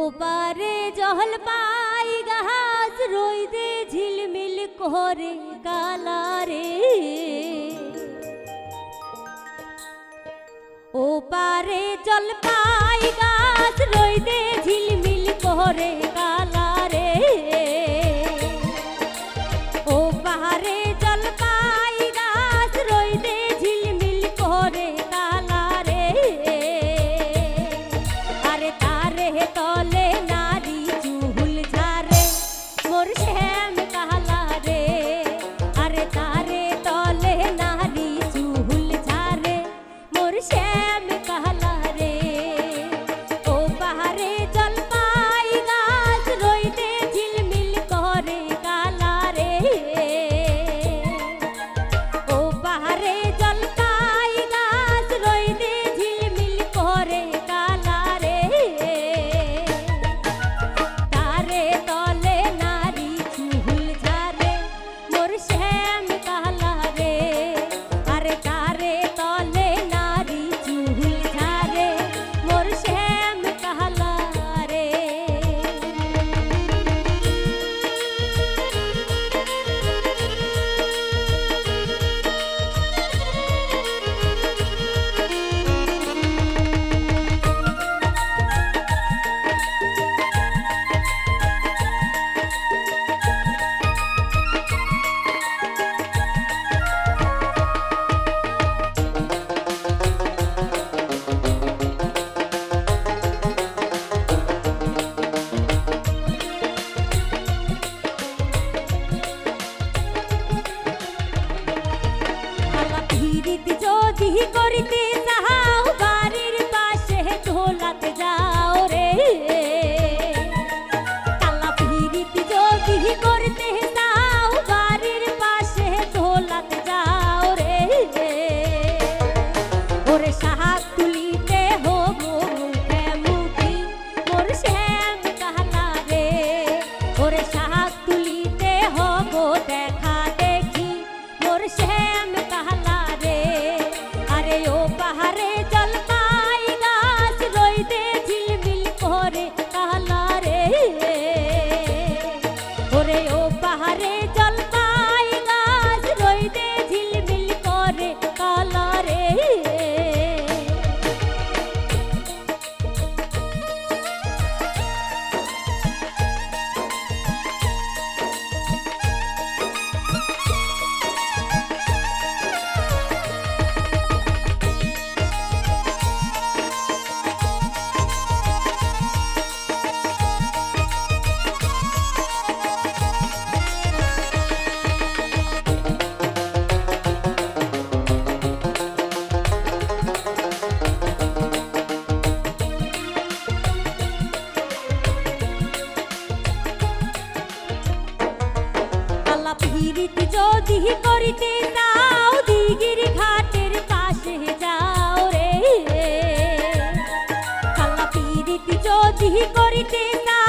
ওপারে জহল পাই, গাছ রইদে ঝিলমিল করে কালারে ও পারে জল পাই, গাছ রইদে ঝিল করে কালারে পিরিত যদি করিতে চাও, বাড়ির পাশে ঢোলাত যাও রে। কালা পিরিত যদি করতে চাও, বাড়ির পাশে ঢোলাত যাও রে। ওরে সাহাব তুলিতে হব মুখে মুখি, মোর শ্যাম কাহলা রে। ওরে সাহাব হিরিত যদি করিতে যাও দিঘির ঘাটের পাশে যাও রে। খালা পিরিত যদি করিতে যাও